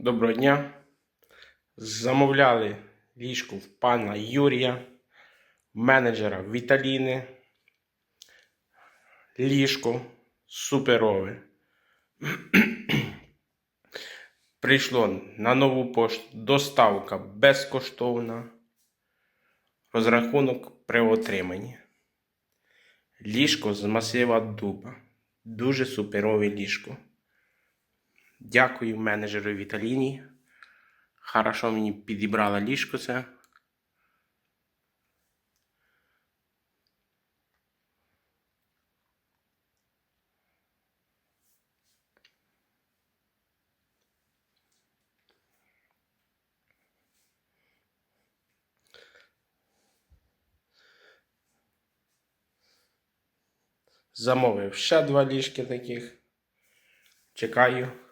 Доброго дня. Замовляли ліжко в пана Юрія, менеджера Віталіни. Ліжко суперове. Прийшло на нову пошту. Доставка безкоштовна. Розрахунок при отриманні. Ліжко з масива дуба. Дуже суперове ліжко. Дякую менеджеру Віталіні. Хорошо мені підібрала ліжко це. Замовив ще два ліжки таких. Чекаю.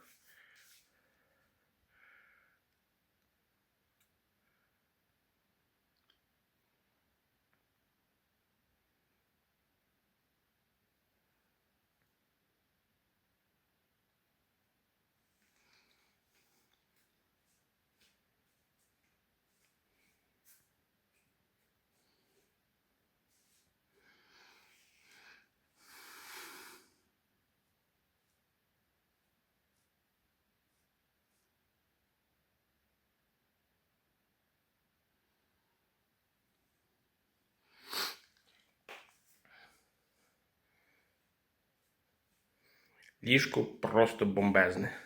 Ліжко просто бомбезне.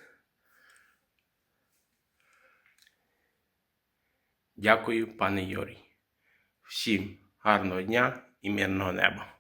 Дякую, пане Юрій. Всім гарного дня і мирного неба.